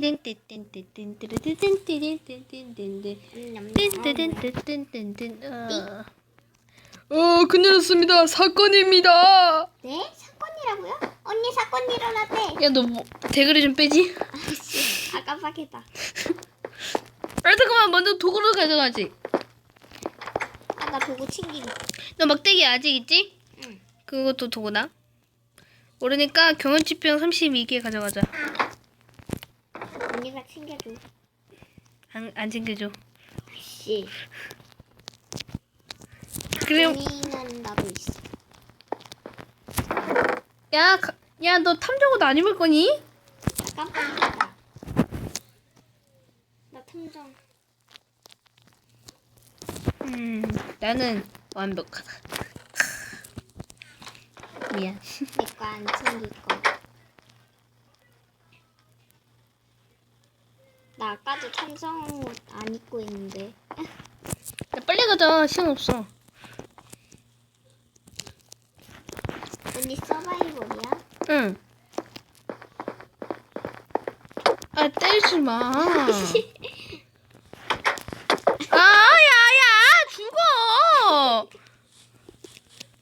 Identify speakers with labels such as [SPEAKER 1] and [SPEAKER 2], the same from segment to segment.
[SPEAKER 1] 냠냠.
[SPEAKER 2] 어, 큰일 났습니다. 사건입니다.
[SPEAKER 1] 네? 사건이라고요? 언니 사건 일어났대.
[SPEAKER 2] 야, 너 뭐, 대가리 좀 빼지?
[SPEAKER 1] 아씨, 아 깜빡했다.
[SPEAKER 2] 아, 잠깐만. 먼저 도구를 가져가지.
[SPEAKER 1] 아, 나 도구 챙기기.
[SPEAKER 2] 너 막대기 아직 있지?
[SPEAKER 1] 응.
[SPEAKER 2] 그것도 도구다. 모르니까 경험치병 32개 가져가자.
[SPEAKER 1] 언니가 챙겨줘.
[SPEAKER 2] 안, 안 챙겨줘.
[SPEAKER 1] 씨.
[SPEAKER 2] 그래,
[SPEAKER 1] 언니는 나도 있어.
[SPEAKER 2] 야, 가- 야, 너 탐정옷 안 입을 거니?
[SPEAKER 1] 아, 깜빡했다. 나 탐정.
[SPEAKER 2] 음, 나는 완벽하다. 미안.
[SPEAKER 1] 내거안 챙길 거. 나 아까도 탐정 옷안 입고 있는데.
[SPEAKER 2] 야, 빨리 가자. 시간 없어.
[SPEAKER 1] 언니 서바이벌이야?
[SPEAKER 2] 응. 아, 때리지 마. 아, 야, 야, 죽어.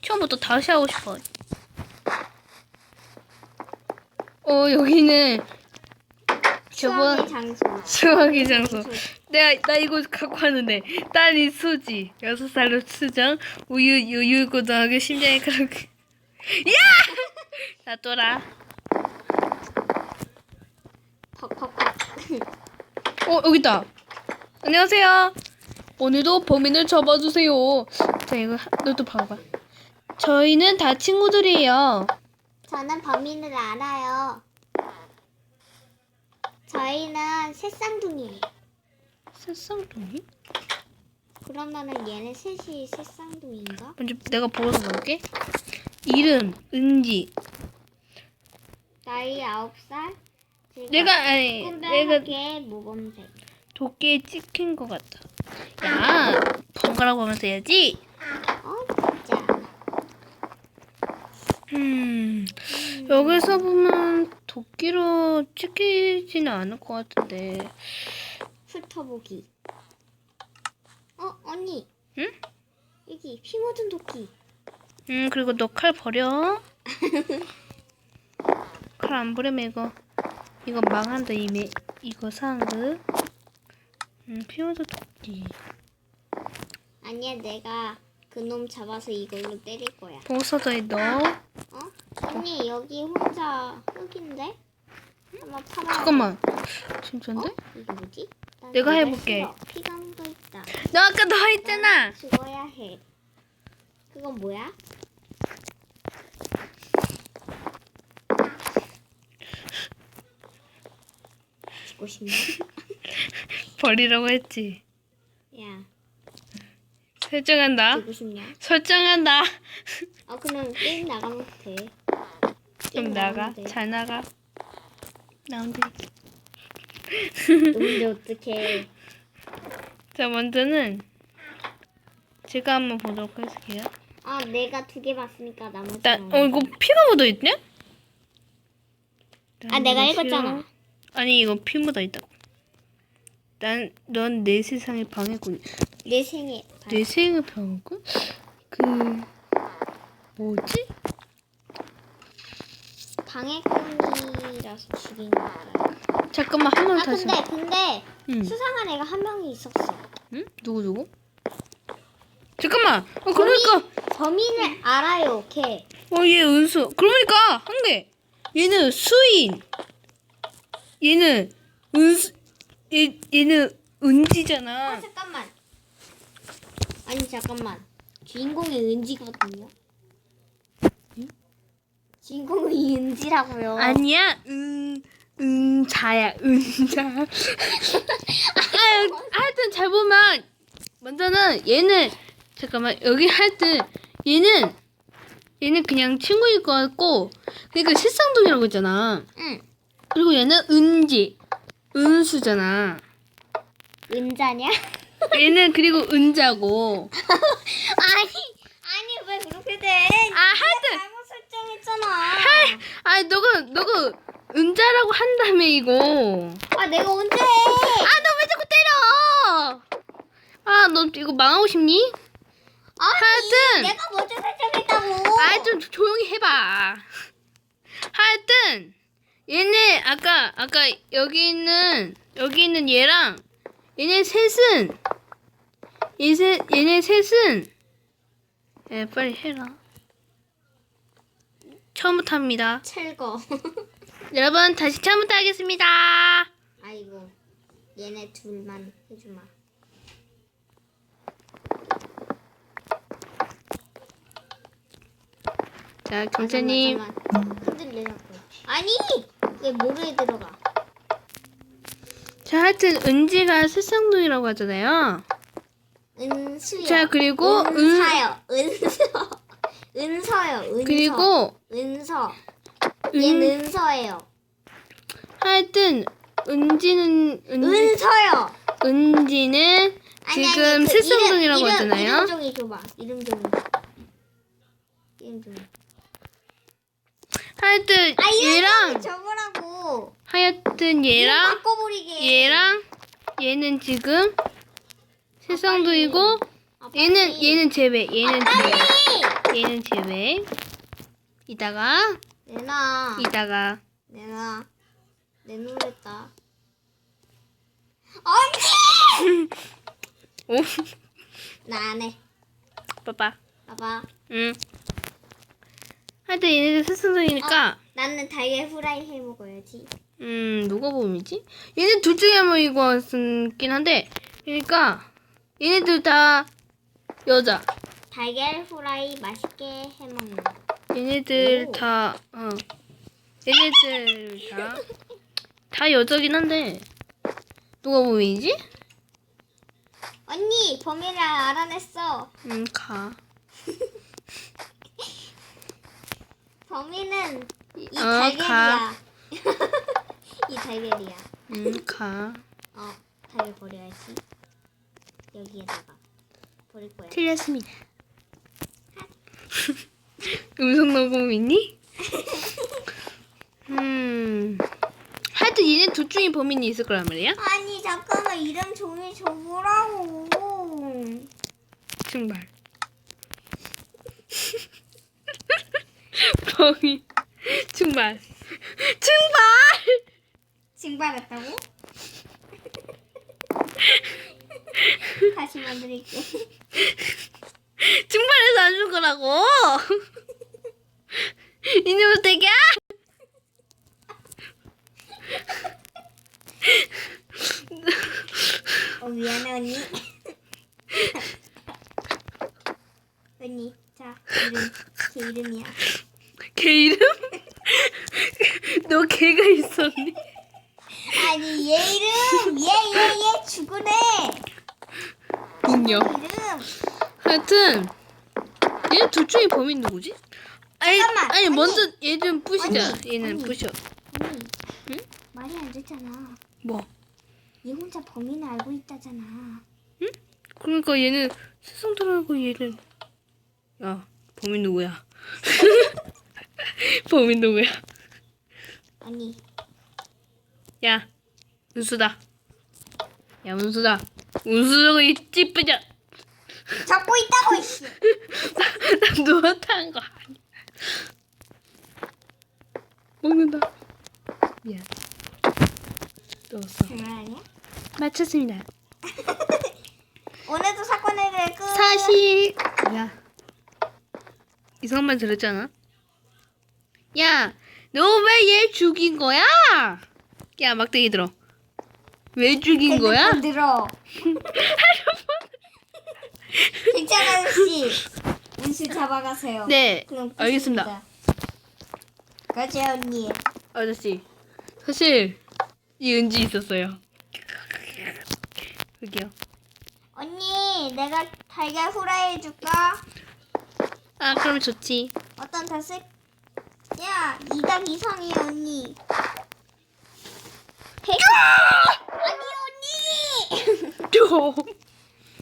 [SPEAKER 2] 처음부터 다시 하고 싶어. 어, 여기는 저번
[SPEAKER 1] 추억의 장소.
[SPEAKER 2] 수학의 장소. 내가 나 이거 갖고 왔는데 딸이 수지 여섯 살로 수정 우유 유유 고등학교 심장이 그렇게 야! 놔둬라.
[SPEAKER 1] 퍽퍽퍽.
[SPEAKER 2] 어 여기 있다. 안녕하세요. 오늘도 범인을 잡아주세요. 자 이거 하- 너도 봐봐. 저희는 다 친구들이에요.
[SPEAKER 1] 저는 범인을 알아요. 저희는 새쌍둥이에요.
[SPEAKER 2] 새쌍둥이?
[SPEAKER 1] 그러면은 얘네 셋이 새쌍둥이인가?
[SPEAKER 2] 먼저 내가 보러 볼게. 이름 은지.
[SPEAKER 1] 나이 아홉 살.
[SPEAKER 2] 내가 아니 내가
[SPEAKER 1] 모범생.
[SPEAKER 2] 도끼에 찍힌 것 같아. 야 번갈아 가면서 해야지.
[SPEAKER 1] 어 진짜.
[SPEAKER 2] 음, 여기서 보면 도끼로 찍히지는 않을 것 같은데.
[SPEAKER 1] 훑어보기. 어 언니
[SPEAKER 2] 응?
[SPEAKER 1] 여기 피 묻은 도끼.
[SPEAKER 2] 음, 그리고 너 칼 버려. 칼 안 버리면 이거, 이거 망한다, 이미. 이거 상그. 음, 피워서 도끼.
[SPEAKER 1] 아니야 내가 그놈 잡아서 이걸로 때릴 거야.
[SPEAKER 2] 보석에 넣어.
[SPEAKER 1] 어? 언니 여기 혼자 흙인데? 한번 파봐.
[SPEAKER 2] 잠깐만.
[SPEAKER 1] 어?
[SPEAKER 2] 진짜인데?
[SPEAKER 1] 이게 뭐지? 난
[SPEAKER 2] 내가 해볼게.
[SPEAKER 1] 싫어. 피가 묻어 있다.
[SPEAKER 2] 너 아까 너 했잖아.
[SPEAKER 1] 죽어야 해. 그건 뭐야? 죽고 싶네.
[SPEAKER 2] 버리라고 했지.
[SPEAKER 1] 야,
[SPEAKER 2] 설정한다.
[SPEAKER 1] 죽고 싶냐?
[SPEAKER 2] 설정한다.
[SPEAKER 1] 아, 그럼 게임 나가면 돼.
[SPEAKER 2] 좀
[SPEAKER 1] 게임
[SPEAKER 2] 나가.
[SPEAKER 1] 나가면 돼.
[SPEAKER 2] 잘 나가. 나온대.
[SPEAKER 1] 근데 어떡해.
[SPEAKER 2] 자, 먼저는 제가 한번 보도록 할게요.
[SPEAKER 1] 아, 내가 두 개 봤으니까 나머지.
[SPEAKER 2] 일단, 어, 이거 피가 묻어 있네?
[SPEAKER 1] 아, 내가 읽었잖아.
[SPEAKER 2] 아니, 이거 피 묻어 있다고. 난, 넌 내 세상의 방해꾼.
[SPEAKER 1] 내 생에.
[SPEAKER 2] 내 세상의 방해꾼? 그, 뭐지?
[SPEAKER 1] 방해꾼이라서 죽인 거야.
[SPEAKER 2] 잠깐만, 한 번
[SPEAKER 1] 아,
[SPEAKER 2] 다시.
[SPEAKER 1] 근데, 근데,
[SPEAKER 2] 응.
[SPEAKER 1] 수상한 애가 한 명이 있었어.
[SPEAKER 2] 응? 누구, 누구? 잠깐만! 어, 그러니까,
[SPEAKER 1] 범인을 알아요, 걔.
[SPEAKER 2] 어, 얘 은수. 그러니까, 한 개. 얘는 수인. 얘는 은수, 얘, 얘는 은지잖아.
[SPEAKER 1] 아, 잠깐만. 아니, 잠깐만. 주인공이 은지거든요. 주인공이 은지라고요.
[SPEAKER 2] 아니야, 은, 은자야, 은자. 아, 하여튼 잘 보면, 먼저는 얘는, 잠깐만, 여기 하여튼, 얘는, 얘는 그냥 친구일 것 같고, 그러니까 실상동이라고 했잖아.
[SPEAKER 1] 응.
[SPEAKER 2] 그리고 얘는 은지, 은수잖아.
[SPEAKER 1] 은자냐?
[SPEAKER 2] 얘는 그리고 은자고.
[SPEAKER 1] 아니, 아니, 왜 그렇게 돼?
[SPEAKER 2] 아, 하여튼,
[SPEAKER 1] 잘못 설정했잖 아.
[SPEAKER 2] 아, 너가, 너가, 은자라고 한다며 이거.
[SPEAKER 1] 아 내가 언제 해?
[SPEAKER 2] 아 너 왜 자꾸 때려? 아 너 이거 망하고 싶니?
[SPEAKER 1] 아니
[SPEAKER 2] 하여튼.
[SPEAKER 1] 내가 먼저 설정했다고.
[SPEAKER 2] 아좀 조용히 해봐. 하여튼 얘네 아까 아까 여기 있는 여기 있는 얘랑 얘네 셋은 얘세 얘네 셋은 예 빨리 해라. 처음부터 합니다.
[SPEAKER 1] 철거.
[SPEAKER 2] 여러분 다시 처음부터 하겠습니다.
[SPEAKER 1] 아이고 얘네 둘만 해주마.
[SPEAKER 2] 자 경찰님
[SPEAKER 1] 아, 잠깐만, 잠깐만. 흔들려 자꾸. 아니 왜 모르에 들어가?
[SPEAKER 2] 자 하여튼 은지가 새쌍둥이라고 하잖아요.
[SPEAKER 1] 은수요.
[SPEAKER 2] 자, 그리고 은-
[SPEAKER 1] 은사요. 은서. 은서요. 은서.
[SPEAKER 2] 그리고
[SPEAKER 1] 은서.
[SPEAKER 2] 은-
[SPEAKER 1] 얘는 은서예요.
[SPEAKER 2] 하여튼 은지는 은지
[SPEAKER 1] 은서요.
[SPEAKER 2] 은지는
[SPEAKER 1] 아니,
[SPEAKER 2] 지금
[SPEAKER 1] 아니, 그 이름,
[SPEAKER 2] 하잖아요.
[SPEAKER 1] 이름 종이 줘봐. 이름 종이. 이름 종이.
[SPEAKER 2] 하여튼
[SPEAKER 1] 아 이름
[SPEAKER 2] 얘랑
[SPEAKER 1] 종이 줘보라고.
[SPEAKER 2] 하여튼
[SPEAKER 1] 이름
[SPEAKER 2] 얘랑
[SPEAKER 1] 바꿔버리게.
[SPEAKER 2] 얘랑 얘는 지금 새쌍둥이고
[SPEAKER 1] 아,
[SPEAKER 2] 얘는. 얘는 제외 얘는
[SPEAKER 1] 빨리.
[SPEAKER 2] 제외 얘는 제외 이따가
[SPEAKER 1] 내놔.
[SPEAKER 2] 이따가
[SPEAKER 1] 내놔. 내놓으랬다. 언니!
[SPEAKER 2] 오
[SPEAKER 1] 나 안 해.
[SPEAKER 2] 빠빠
[SPEAKER 1] 봐봐.
[SPEAKER 2] 응 하여튼 얘네들 새쌍둥이니까
[SPEAKER 1] 나는 달걀 후라이 해 먹어야지.
[SPEAKER 2] 음 누가 봄이지? 얘네 둘 중에 한 명인 것 같긴 한데 그러니까 얘네들 다 여자
[SPEAKER 1] 달걀 후라이 맛있게 해 먹는.
[SPEAKER 2] 얘네들
[SPEAKER 1] 오.
[SPEAKER 2] 다 어. 얘네들 다 다 여자긴 한데 누가 봄이지?
[SPEAKER 1] 언니 범인을 알아냈어.
[SPEAKER 2] 음 가.
[SPEAKER 1] 범인은 이
[SPEAKER 2] 어,
[SPEAKER 1] 달걀이야. 이 달걀이야.
[SPEAKER 2] 음 가.
[SPEAKER 1] 어 달걀 버려야지. 여기에다가 버릴 거야.
[SPEAKER 2] 틀렸습니다. 음성 녹음 있니? 음. 하여튼 얘네 둘 중에 범인이 있을 거란 말이야?
[SPEAKER 1] 아니 잠깐만 이름 종이 줘보라고.
[SPEAKER 2] 정말. 범인. 정말. 정말.
[SPEAKER 1] 징발했다고? 다시 만들게.
[SPEAKER 2] 증발해서 안줄 거라고. 이놈의 대기야.
[SPEAKER 1] 어 미안해 언니. 언니 자 이름 제 이름이야.
[SPEAKER 2] 걔 이름? 너 걔가 있었니?
[SPEAKER 1] 아니 얘 이름 얘 얘 얘 죽으네.
[SPEAKER 2] 인형.
[SPEAKER 1] 이름
[SPEAKER 2] 하여튼 얘 둘 중에 범인 누구지? 아니,
[SPEAKER 1] 잠깐만,
[SPEAKER 2] 아니
[SPEAKER 1] 언니.
[SPEAKER 2] 먼저 얘 좀 부시자.
[SPEAKER 1] 언니,
[SPEAKER 2] 얘는
[SPEAKER 1] 언니.
[SPEAKER 2] 부셔.
[SPEAKER 1] 언니
[SPEAKER 2] 응?
[SPEAKER 1] 말이 안 됐잖아.
[SPEAKER 2] 뭐?
[SPEAKER 1] 얘 혼자 범인을 알고 있다잖아.
[SPEAKER 2] 그러니까 얘는 세상 들어가고 얘는 야 범인 누구야? 범인 누구야?
[SPEAKER 1] 아니
[SPEAKER 2] 야 은수다. 야 은수다. 은수가 이 찌뿌려.
[SPEAKER 1] 잡고 있다고 이씨.
[SPEAKER 2] 나 누웠다 한 거. 먹는다. 미안. 넣었어.
[SPEAKER 1] 장난 아니야?
[SPEAKER 2] 맞췄습니다.
[SPEAKER 1] 오늘도 사건 해결 끝.
[SPEAKER 2] 사실 야 이상한 말 들었잖아. 야, 너 왜 얘 죽인 거야? 야, 막대기 들어. 왜 죽인 거야?
[SPEAKER 1] 들어. 괜찮아 씨. 운수 잡아가세요.
[SPEAKER 2] 네,
[SPEAKER 1] 그럼
[SPEAKER 2] 알겠습니다.
[SPEAKER 1] 가재 언니.
[SPEAKER 2] 아저씨. 사실 이 은지 있었어요. 여기요.
[SPEAKER 1] 언니, 내가 달걀 후라이 해줄까?
[SPEAKER 2] 아, 그럼 좋지.
[SPEAKER 1] 어떤 다스? 야, 2닭 이상이야 언니. 해. 아니 언니.
[SPEAKER 2] 저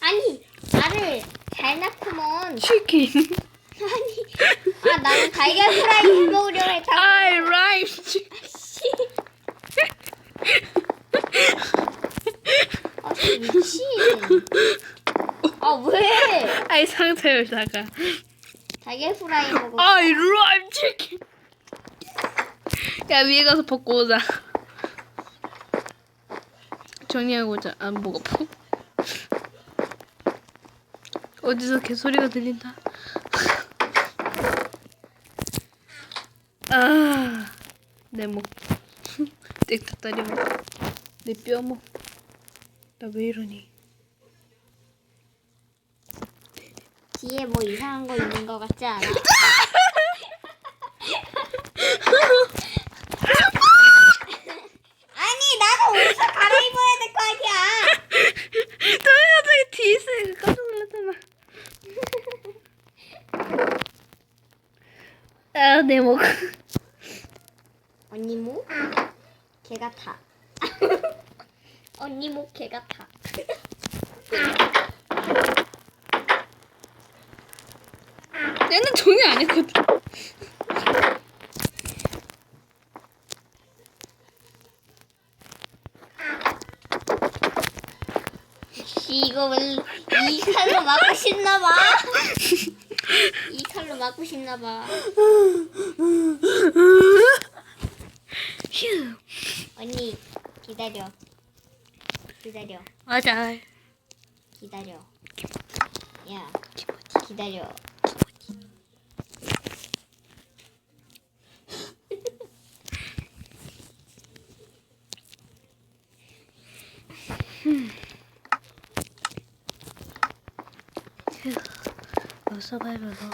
[SPEAKER 1] 아니 나를 잘 났구먼.
[SPEAKER 2] 치킨.
[SPEAKER 1] 아니, 아 나는 달걀 프라이 해 먹으려 했다.
[SPEAKER 2] I arrived. 아,
[SPEAKER 1] 씨, 아, 왜?
[SPEAKER 2] 아이 상태를 다가.
[SPEAKER 1] 달걀 프라이 먹어.
[SPEAKER 2] I arrived 치킨. 야 위에 가서 벗고 오자. 정리하고 오자. 안 먹어. 어디서 개소리가 들린다. 아, 내 목. 내 닭다리 목. 내 뼈목. 나 왜 이러니?
[SPEAKER 1] 뒤에 뭐 이상한 거 있는 거 같지 않아? 아니 나도 옷을 갈아입어야 될 거 아니야.
[SPEAKER 2] 너 갑자기 뒤에 있으니까 깜짝 놀랐잖아. 아, 내 목.
[SPEAKER 1] 언니 목? 개 같아. 언니 목개 같아.
[SPEAKER 2] 나는 종이 안 했거든.
[SPEAKER 1] 씨, 이거 왜이 칼로 맞고 싶나 봐. 이 칼로 맞고 싶나 봐.
[SPEAKER 2] 휴.
[SPEAKER 1] 언니 기다려. 기다려.
[SPEAKER 2] 맞아.
[SPEAKER 1] 기다려. 야, 기다려.
[SPEAKER 2] 어 서 밟아서.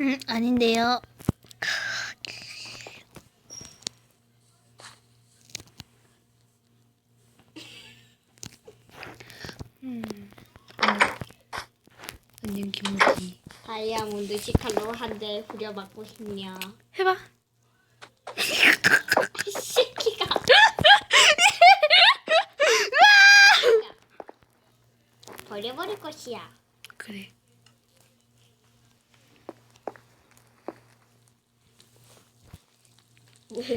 [SPEAKER 2] 음, 아닌데요. 음. 안녕 김우기.
[SPEAKER 1] 다이아몬드 시칼로 한대 후려 맞고 싶냐?
[SPEAKER 2] 해봐.
[SPEAKER 1] 이 새끼가. 버려버릴 것이야.
[SPEAKER 2] 그래.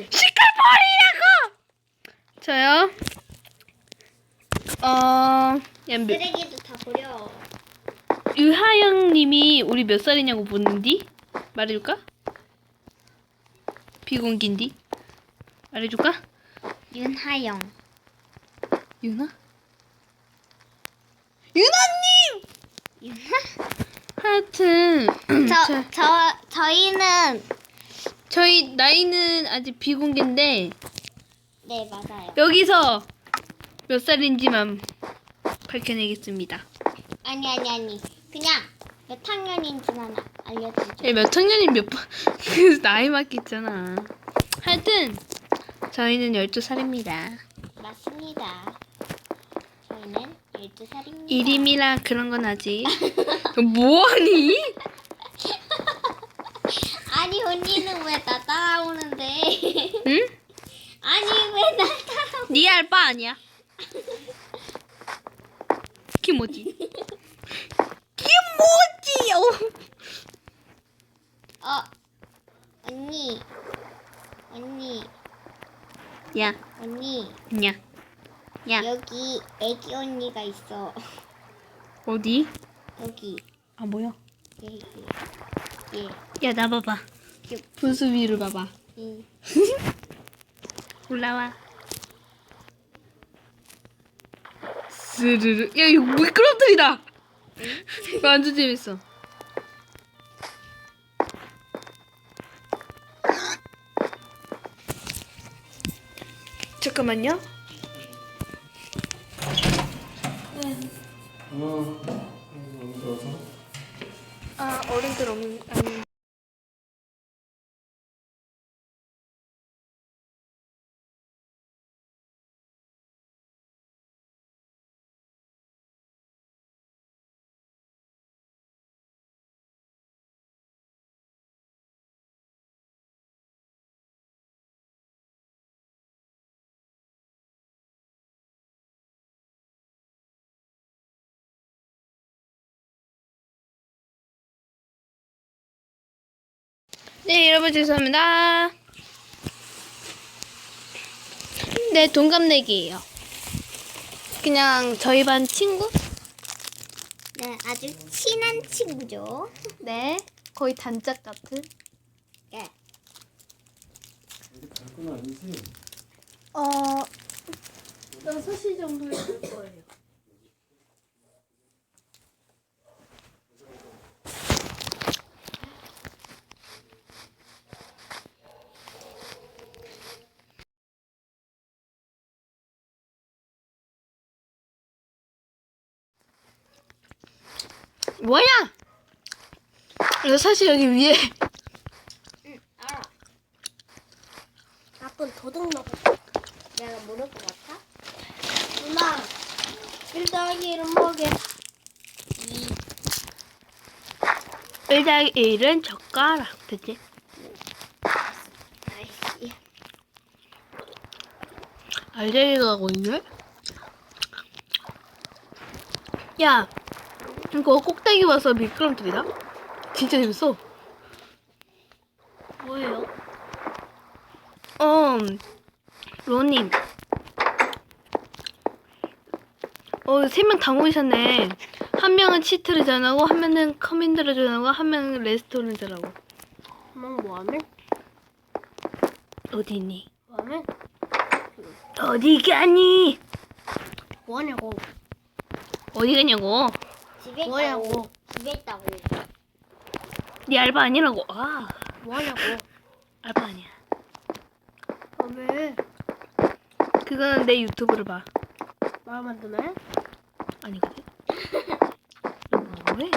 [SPEAKER 2] 시끌버리라고. 저요. 어,
[SPEAKER 1] 쓰레기도 다 버려.
[SPEAKER 2] 유하영님이 우리 몇 살이냐고 묻는디? 말해줄까? 비공기인디? 말해줄까?
[SPEAKER 1] 윤하영.
[SPEAKER 2] 유나? 유나님!
[SPEAKER 1] 윤하?
[SPEAKER 2] 하여튼
[SPEAKER 1] 저,
[SPEAKER 2] 저,
[SPEAKER 1] 저, 저희는
[SPEAKER 2] 저희 나이는 아직 비공개인데
[SPEAKER 1] 네 맞아요.
[SPEAKER 2] 여기서 몇 살인지만 밝혀내겠습니다.
[SPEAKER 1] 아니 아니 아니 그냥 몇 학년인지만 알려주죠.
[SPEAKER 2] 예, 몇 학년이 몇 번, 그 나이 맞겠잖아. 하여튼, 저희는 12살입니다.
[SPEAKER 1] 맞습니다. 저희는 12살입니다.
[SPEAKER 2] 이름이라 그런 건 아직. 뭐하니?
[SPEAKER 1] 아니 언니는 왜 나 따라오는데?
[SPEAKER 2] 응?
[SPEAKER 1] 아니 왜 나 따라오?
[SPEAKER 2] 네 알바 아니야. 김모지. 김모지요!
[SPEAKER 1] 어 언니 언니
[SPEAKER 2] 야,
[SPEAKER 1] 언니
[SPEAKER 2] 야, 야.
[SPEAKER 1] 여기 애기 언니가 있어.
[SPEAKER 2] 어디?
[SPEAKER 1] 여기
[SPEAKER 2] 아, 뭐야?
[SPEAKER 1] 여기 예.
[SPEAKER 2] 야, 나 봐봐. 분수 위를 봐봐.
[SPEAKER 1] 응.
[SPEAKER 2] 올라와. 스르르. 야, 이거 미끄럼틀이다. 이거 완전 재밌어. 잠깐만요.
[SPEAKER 3] 어.
[SPEAKER 2] 아, 어른들 없는, 아니. 네, 여러분 죄송합니다. 네, 동갑내기예요. 그냥 저희 반 친구?
[SPEAKER 1] 네, 아주 친한 친구죠.
[SPEAKER 2] 네, 거의 단짝 같은.
[SPEAKER 1] 예.
[SPEAKER 3] 어디 갈건 아니지?
[SPEAKER 2] 어, 6시 정도에 갈 거예요. 뭐야? 이거 사실 여기 위에
[SPEAKER 1] 응, 알아. 아픈 도둑 먹어. 내가 모를 것 같아? 누나, 1 더하기 1은 뭐게? 2.
[SPEAKER 2] 1 더하기 1은 젓가락?
[SPEAKER 1] 아이씨.
[SPEAKER 2] 알제리가 가고 있네? 야, 이거 꼭대기 와서 미끄럼틀이다? 진짜 재밌어.
[SPEAKER 1] 뭐예요?
[SPEAKER 2] 어, 로님. 어, 세 명 다 모이셨네. 한 명은 치트를 전하고, 한 명은 커맨드를 전하고, 한 명은 레스토랑을 전하고.
[SPEAKER 1] 엄마 뭐하면?
[SPEAKER 2] 어디 있니?
[SPEAKER 1] 뭐하면?
[SPEAKER 2] 어디 가니?
[SPEAKER 1] 뭐하냐고.
[SPEAKER 2] 어디 가냐고?
[SPEAKER 1] 집에
[SPEAKER 2] 뭐하냐고.
[SPEAKER 1] 있다고. 집에 있다고.
[SPEAKER 2] 네 알바 아니라고. 아,
[SPEAKER 1] 뭐하냐고.
[SPEAKER 2] 알바 아니야.
[SPEAKER 1] 아, 왜?
[SPEAKER 2] 그거는 내 유튜브를 봐.
[SPEAKER 1] 마음 안 드네?
[SPEAKER 2] 아니거든. 왜?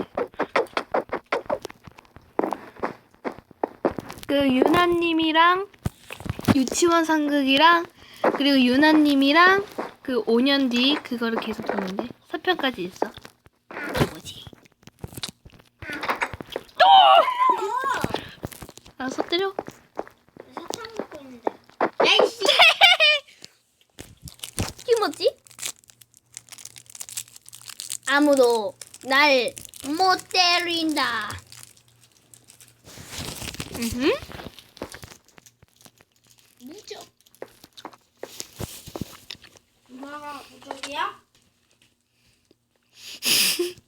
[SPEAKER 2] 그 유나님이랑 유치원 상극이랑 그리고 유나님이랑 그 5년 뒤 그거를 계속 보는데 4편까지 있어. 이게 뭐지? 또! 알아서 때려.
[SPEAKER 1] 사탕 먹고 있는데. 야이씨!
[SPEAKER 2] 이게 뭐지?
[SPEAKER 1] 아무도 날 못 때린다.
[SPEAKER 2] 음.
[SPEAKER 1] 무적. 엄마가 무적이야?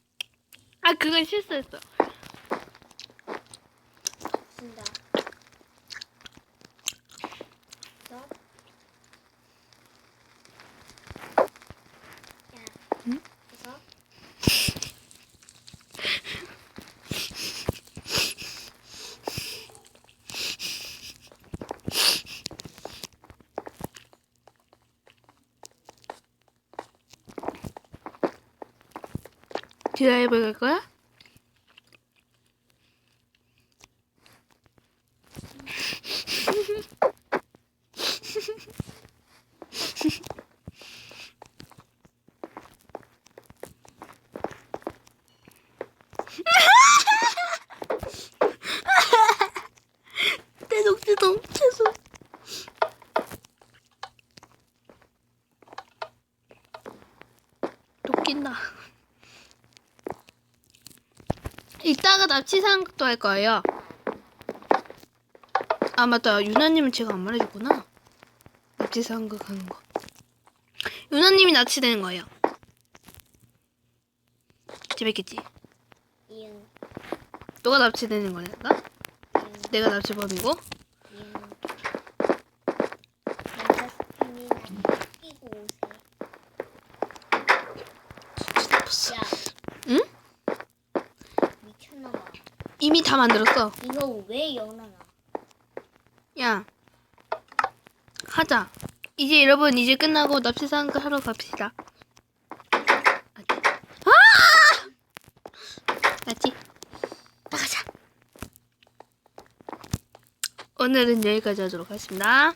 [SPEAKER 2] 아 그건 실수했어.
[SPEAKER 1] 준다.
[SPEAKER 2] 기다려볼 거야? 떼독떼독 죄송 웃긴다 이따가 납치 상극도 할 거예요. 아 맞다 유나님은 제가 안 말해줬구나. 납치 상극 하는 거. 유나님이 납치되는 거예요. 재밌겠지?
[SPEAKER 1] 이응.
[SPEAKER 2] 너가 납치되는 거니까?
[SPEAKER 1] 이응.
[SPEAKER 2] 내가 납치범이고?
[SPEAKER 1] 이응. 남자스님이나 끼고 오세요.
[SPEAKER 2] 진짜 나빴어.
[SPEAKER 1] 야,
[SPEAKER 2] 응?
[SPEAKER 1] 미쳤나봐.
[SPEAKER 2] 이미 다 만들었어.
[SPEAKER 1] 이거 왜 열어놔?
[SPEAKER 2] 야 하자. 이제 여러분 이제 끝나고 납치 상극 하러 갑시다. 아! 맞지? 나가자. 오늘은 여기까지 하도록 하겠습니다.